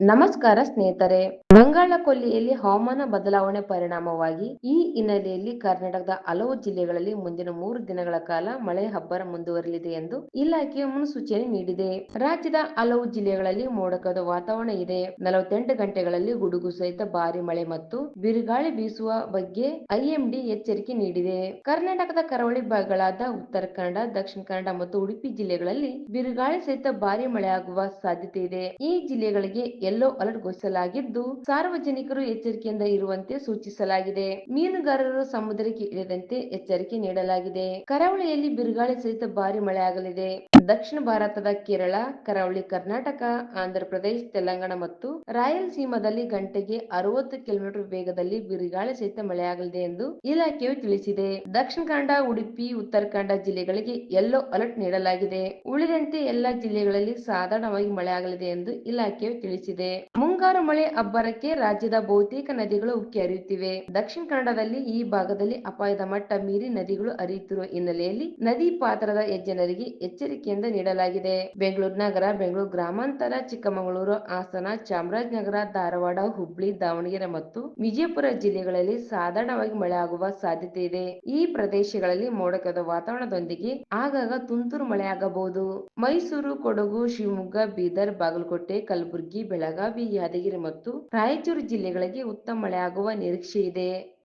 ನಮಸ್ಕಾರ ಸ್ನೇಹಿತರೆ. ಬಂಗಾಳ ಕೊಲ್ಲಿಯಲ್ಲಿ ಹವಾಮಾನ ಬದಲಾವಣೆ ಪರಿಣಾಮವಾಗಿ ಈ ಹಿನ್ನೆಲೆಯಲ್ಲಿ ಕರ್ನಾಟಕದ ಹಲವು ಜಿಲ್ಲೆಗಳಲ್ಲಿ ಮುಂದಿನ ಮೂರು ದಿನಗಳ ಕಾಲ ಮಳೆ ಹಬ್ಬರ ಮುಂದುವರಲಿದೆ ಎಂದು ಇಲಾಖೆಯ ಮುನ್ಸೂಚನೆ ನೀಡಿದೆ. ರಾಜ್ಯದ ಹಲವು ಜಿಲ್ಲೆಗಳಲ್ಲಿ ಮೋಡಕದ ವಾತಾವರಣ ಇದೆ. ನಲವತ್ತೆಂಟು ಗಂಟೆಗಳಲ್ಲಿ ಗುಡುಗು ಸಹಿತ ಭಾರಿ ಮಳೆ ಮತ್ತು ಬಿರುಗಾಳಿ ಬೀಸುವ ಬಗ್ಗೆ ಐಎಂಡಿ ಎಚ್ಚರಿಕೆ ನೀಡಿದೆ. ಕರ್ನಾಟಕದ ಕರಾವಳಿ ಭಾಗಗಳಾದ ಉತ್ತರ ಕನ್ನಡ, ದಕ್ಷಿಣ ಕನ್ನಡ ಮತ್ತು ಉಡುಪಿ ಜಿಲ್ಲೆಗಳಲ್ಲಿ ಬಿರುಗಾಳಿ ಸಹಿತ ಭಾರಿ ಮಳೆಯಾಗುವ ಸಾಧ್ಯತೆ ಇದೆ. ಈ ಜಿಲ್ಲೆಗಳಿಗೆ ಯೆಲ್ಲೋ ಅಲರ್ಟ್ ಘೋಷಿಸಲಾಗಿದ್ದು ಸಾರ್ವಜನಿಕರು ಎಚ್ಚರಿಕೆಯಿಂದ ಇರುವಂತೆ ಸೂಚಿಸಲಾಗಿದೆ. ಮೀನುಗಾರರು ಸಮುದ್ರಕ್ಕೆ ಇಳಿದಂತೆ ಎಚ್ಚರಿಕೆ ನೀಡಲಾಗಿದೆ. ಕರಾವಳಿಯಲ್ಲಿ ಬಿರುಗಾಳಿ ಸಹಿತ ಭಾರಿ ಮಳೆಯಾಗಲಿದೆ. ದಕ್ಷಿಣ ಭಾರತದ ಕೇರಳ, ಕರಾವಳಿ ಕರ್ನಾಟಕ ಆಂಧ್ರ ಪ್ರದೇಶ ತೆಲಂಗಾಣ ಮತ್ತು ರಾಯಲಸೀಮಾದಲ್ಲಿ ಗಂಟೆಗೆ ಅರವತ್ತು ಕಿಲೋಮೀಟರ್ ವೇಗದಲ್ಲಿ ಬಿರುಗಾಳಿ ಸಹಿತ ಮಳೆಯಾಗಲಿದೆ ಎಂದು ಇಲಾಖೆಯು ತಿಳಿಸಿದೆ. ದಕ್ಷಿಣ ಕನ್ನಡ, ಉಡುಪಿ, ಉತ್ತರ ಕನ್ನಡ ಜಿಲ್ಲೆಗಳಿಗೆ ಯೆಲ್ಲೋ ಅಲರ್ಟ್ ನೀಡಲಾಗಿದೆ. ಉಳಿದಂತೆ ಎಲ್ಲಾ ಜಿಲ್ಲೆಗಳಲ್ಲಿ ಸಾಧಾರಣವಾಗಿ ಮಳೆಯಾಗಲಿದೆ ಎಂದು ಇಲಾಖೆಯು ತಿಳಿಸಿದೆ. ಮುಂಗಾರು ಮಳೆ ಅಬ್ಬರಕ್ಕೆ ರಾಜ್ಯದ ಬಹುತೇಕ ನದಿಗಳು ಉಕ್ಕಿ ಹರಿಯುತ್ತಿವೆ. ದಕ್ಷಿಣ ಕನ್ನಡದಲ್ಲಿ ಈ ಭಾಗದಲ್ಲಿ ಅಪಾಯದ ಮಟ್ಟ ಮೀರಿ ನದಿಗಳು ಹರಿಯುತ್ತಿರುವ ಹಿನ್ನೆಲೆಯಲ್ಲಿ ನದಿ ಪಾತ್ರದ ಜನರಿಗೆ ಎಚ್ಚರಿಕೆಯಿಂದ ನೀಡಲಾಗಿದೆ. ಬೆಂಗಳೂರು ನಗರ, ಬೆಂಗಳೂರು ಗ್ರಾಮಾಂತರ, ಚಿಕ್ಕಮಗಳೂರು, ಹಾಸನ, ಚಾಮರಾಜನಗರ, ಧಾರವಾಡ, ಹುಬ್ಳಿ, ದಾವಣಗೆರೆ ಮತ್ತು ವಿಜಯಪುರ ಜಿಲ್ಲೆಗಳಲ್ಲಿ ಸಾಧಾರಣವಾಗಿ ಆಗುವ ಸಾಧ್ಯತೆ ಇದೆ. ಈ ಪ್ರದೇಶಗಳಲ್ಲಿ ಮೋಡಕದ ವಾತಾವರಣದೊಂದಿಗೆ ಆಗಾಗ ತುಂತುರು ಮಳೆಯಾಗಬಹುದು. ಮೈಸೂರು, ಕೊಡಗು, ಶಿವಮೊಗ್ಗ, ಬೀದರ್, ಬಾಗಲಕೋಟೆ, ಕಲಬುರಗಿ ಬೆಳಗಾವಿ ಯಾದಗಿರಿ ಮತ್ತು ರಾಯಚೂರು ಜಿಲ್ಲೆಗಳಿಗೆ ಉತ್ತಮ ಮಳೆಯಾಗುವ ನಿರೀಕ್ಷೆ ಇದೆ.